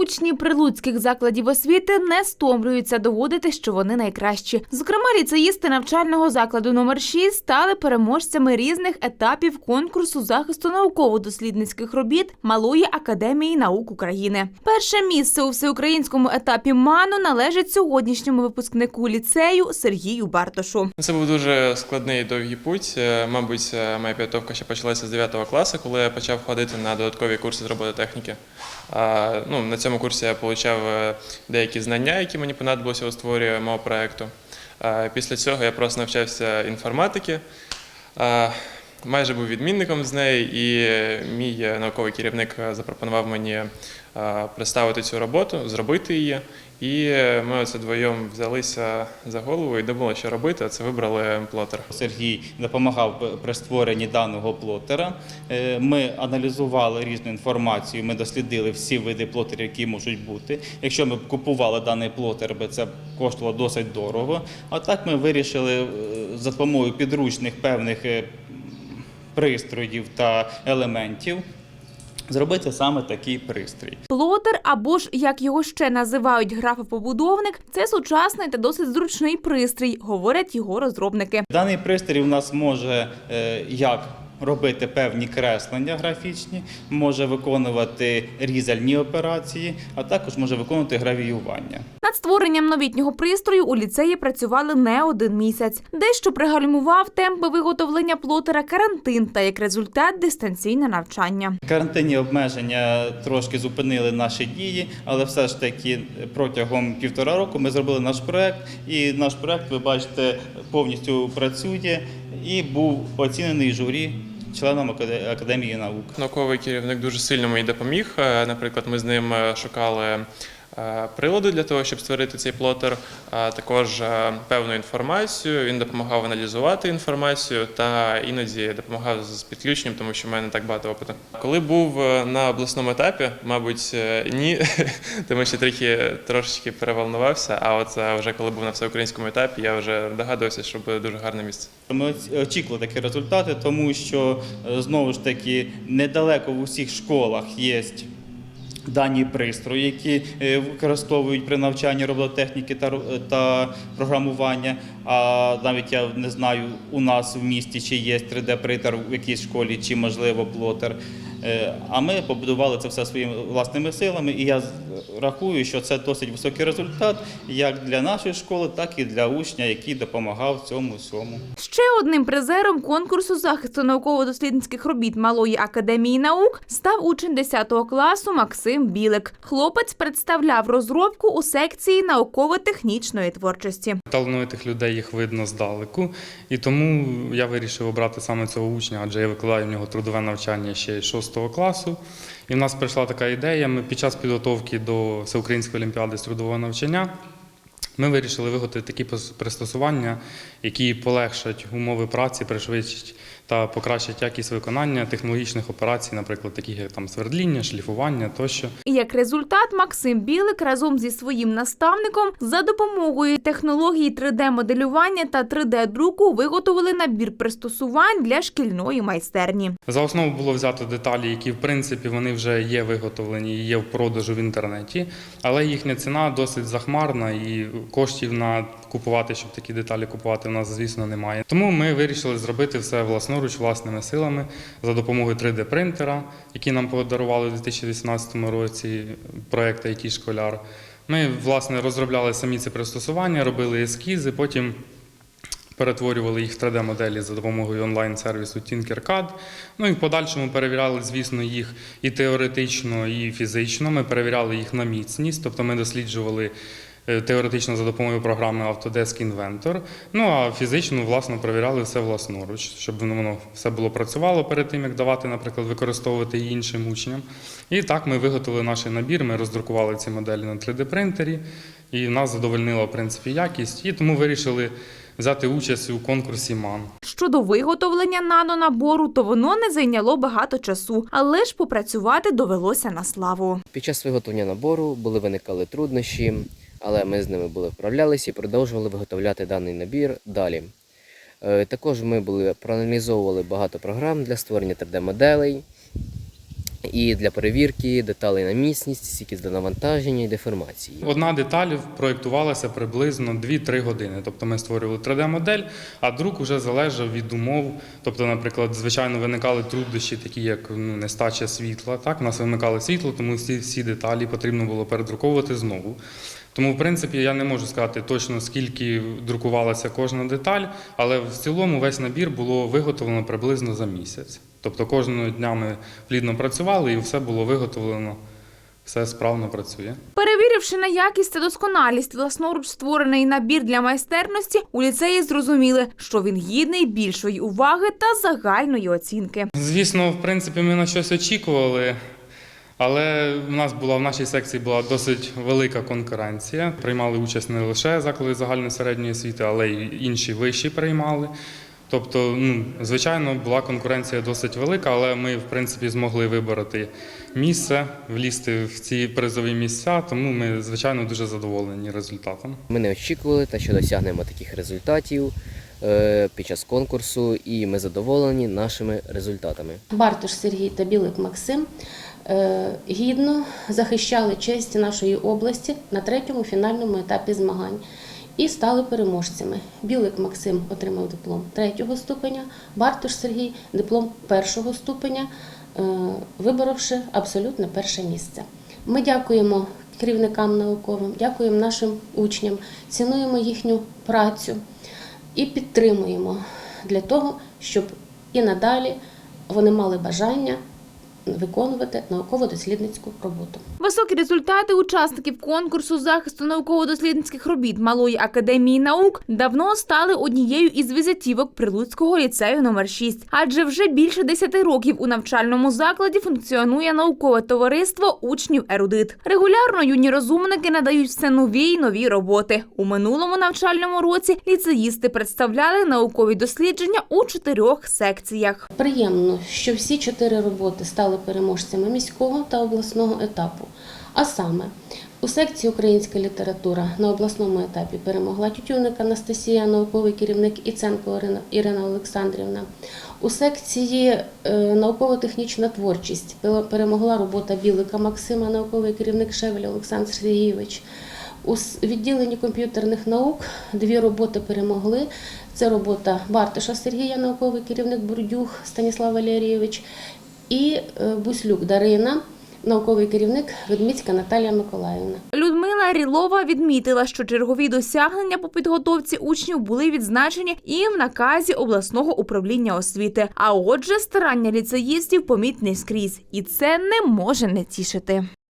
Учні прилуцьких закладів освіти не стомлюються доводити, що вони найкращі. Зокрема, ліцеїсти навчального закладу номер 6 стали переможцями різних етапів конкурсу захисту науково-дослідницьких робіт Малої академії наук України. Перше місце у всеукраїнському етапі МАНу належить сьогоднішньому випускнику ліцею Сергію Бартошу. Це був дуже складний довгий путь. Е, Мабуть, е, моя підготовка ще почалася з 9 класу, коли я почав ходити на додаткові курси з робототехніки. А, Ну, на цьому курсі я отримав деякі знання, які мені понадобилися у створі мого проєкту. Після цього я просто навчався інформатики. Майже був відмінником з неї, і е, мій е, науковий керівник е, запропонував мені е, представити цю роботу, зробити її. І е, ми оце двоєм взялися за голову і думали, що робити, а це вибрали плотер. Сергій допомагав при створенні даного плотера. Е, Ми аналізували різну інформацію, ми дослідили всі види плотерів, які можуть бути. Якщо ми б купували даний плотер, би це коштувало досить дорого. А так ми вирішили е, за допомогою підручних певних пристроїв та елементів зробити саме такий пристрій. Плотер, або ж як його ще називають графопобудовник, це сучасний та досить зручний пристрій, говорять його розробники. Даний пристрій у нас може е, як робити певні креслення графічні, може виконувати різальні операції, а також може виконувати гравіювання. Над створенням новітнього пристрою у ліцеї працювали не один місяць. Дещо пригальмував темпи виготовлення плотера карантин та як результат дистанційне навчання. Карантинні обмеження трошки зупинили наші дії, але все ж таки протягом півтора року ми зробили наш проект, і наш проект, ви бачите, повністю працює і був оцінений журі членом Акаде- Академії наук. Науковий керівник дуже сильно мені допоміг. Е, Наприклад, ми з ним е, шукали е, прилади для того, щоб створити цей плотер, а також е, певну інформацію. Він допомагав аналізувати інформацію та іноді допомагав з підключенням, тому що в мене так багато опиту. Коли був е, на обласному етапі, мабуть, е, ні, тому що трохи трошечки переволнувався. А от е, вже коли був на всеукраїнському етапі, я вже догадувався, що буде дуже гарне місце. Ми очікували такі результати, тому що е, знову ж таки недалеко в усіх школах є дані пристрої, які е, використовують при навчанні робототехніки та, та програмування. А навіть я не знаю у нас в місті, чи є 3D-принтер в якійсь школі, чи можливо плотер. Е, А ми побудували це все своїми власними силами, і я з- рахую, що це досить високий результат як для нашої школи, так і для учня, який допомагав цьому всьому. Ще одним призером конкурсу захисту науково-дослідницьких робіт Малої академії наук став учень 10 класу Максим Білик. Хлопець представляв розробку у секції науково-технічної творчості. Талановитих людей їх видно здалеку, і тому я вирішив обрати саме цього учня, адже я викладаю в нього трудове навчання ще й 6 класу. І в нас прийшла така ідея. Ми під час підготовки до Всеукраїнської олімпіади з трудового навчання ми вирішили виготовити такі пристосування, які полегшать умови праці, пришвидшать та покращать якість виконання технологічних операцій, наприклад, таких як там свердління, шліфування тощо. І як результат, Максим Білик разом зі своїм наставником за допомогою технології 3D-моделювання та 3D-друку виготовили набір пристосувань для шкільної майстерні. За основу було взято деталі, які в принципі вони вже є виготовлені і є в продажу в інтернеті, але їхня ціна досить захмарна і коштів на купувати, щоб такі деталі купувати, в нас, звісно, немає. Тому ми вирішили зробити все власноруч, власними силами за допомогою 3D-принтера, який нам подарували у 2018 році проект it школяр. Ми власне розробляли самі ці пристосування, робили ескізи, потім перетворювали їх в 3D-моделі за допомогою онлайн-сервісу Tinkercad. Ну і в подальшому перевіряли, звісно, їх і теоретично, і фізично. Ми перевіряли їх на міцність, тобто ми досліджували. Е, Теоретично за допомогою програми Autodesk Inventor. Ну а фізично, власно, перевіряли все власноруч, щоб воно все було працювало перед тим, як давати, наприклад, використовувати її іншим учням. І так ми виготовили наш набір, ми роздрукували ці моделі на 3D-принтері, і нас задовольнила в принципі якість. І тому вирішили взяти участь у конкурсі МАН. Щодо виготовлення нанонабору, то воно не зайняло багато часу, але ж попрацювати довелося на славу. Під час виготовлення набору були виникали труднощі, але ми з ними були вправлялися і продовжували виготовляти даний набір далі. Е, Також ми були проаналізовували багато програм для створення 3D-моделей. і для перевірки деталей на міцність, стійкість до навантаження і деформації. Одна деталь проєктувалася приблизно 2-3 години. Тобто ми створювали 3D-модель, а друк вже залежав від умов. Тобто, наприклад, звичайно, виникали труднощі, такі як ну, нестача світла. Так, у нас вимикало світло, тому всі, всі деталі потрібно було передруковувати знову. Тому, в принципі, я не можу сказати точно, скільки друкувалася кожна деталь, але в цілому весь набір було виготовлено приблизно за місяць. Тобто кожного дня ми плідно працювали і все було виготовлено, все справно працює. Перевіривши на якість та досконалість власноруч створений набір для майстерності, у ліцеї зрозуміли, що він гідний більшої уваги та загальної оцінки. Звісно, в принципі, ми на щось очікували, але в нас була в нашій секції була досить велика конкуренція. Приймали участь не лише заклади загальної середньої освіти, але й інші вищі приймали. Тобто, ну, звичайно, була конкуренція досить велика, але ми, в принципі, змогли вибороти місце, влізти в ці призові місця, тому ми, звичайно, дуже задоволені результатом. Ми не очікували, та що досягнемо таких результатів е, під час конкурсу, і ми задоволені нашими результатами. Бартош Сергій та Білик Максим гідно захищали честь нашої області на третьому фінальному етапі змагань і стали переможцями. Білик Максим отримав диплом третього ступеня, Бартош Сергій диплом першого ступеня, е, виборовши абсолютно перше місце. Ми дякуємо керівникам науковим, дякуємо нашим учням, цінуємо їхню працю і підтримуємо для того, щоб і надалі вони мали бажання виконувати науково-дослідницьку роботу. Високі результати учасників конкурсу захисту науково-дослідницьких робіт Малої академії наук давно стали однією із візитівок Прилуцького ліцею номер 6 адже вже більше 10 років у навчальному закладі функціонує наукове товариство учнів ерудит. Регулярно юні розумники надають все нові й нові роботи. У минулому навчальному році ліцеїсти представляли наукові дослідження у чотирьох секціях. Приємно, що всі чотири роботи стали переможцями міського та обласного етапу. А саме у секції Українська література на обласному етапі перемогла Тютюник Анастасія, науковий керівник Іценко Ірина- Ірина Олександрівна. У секції е, науково-технічна творчість перемогла робота Білика Максима, науковий керівник Шевель Олександр Сергійович. У відділенні комп'ютерних наук дві роботи перемогли. Це робота Бартиша Сергія, науковий керівник Бурдюх Станіслав Валерійович, і е, Буслюк Дарина, науковий керівник Ведміцька Наталія Миколаївна. Людмила Рілова відмітила, що чергові досягнення по підготовці учнів були відзначені і в наказі обласного управління освіти. А отже, старання ліцеїстів помітні скрізь, і це не може не тішити.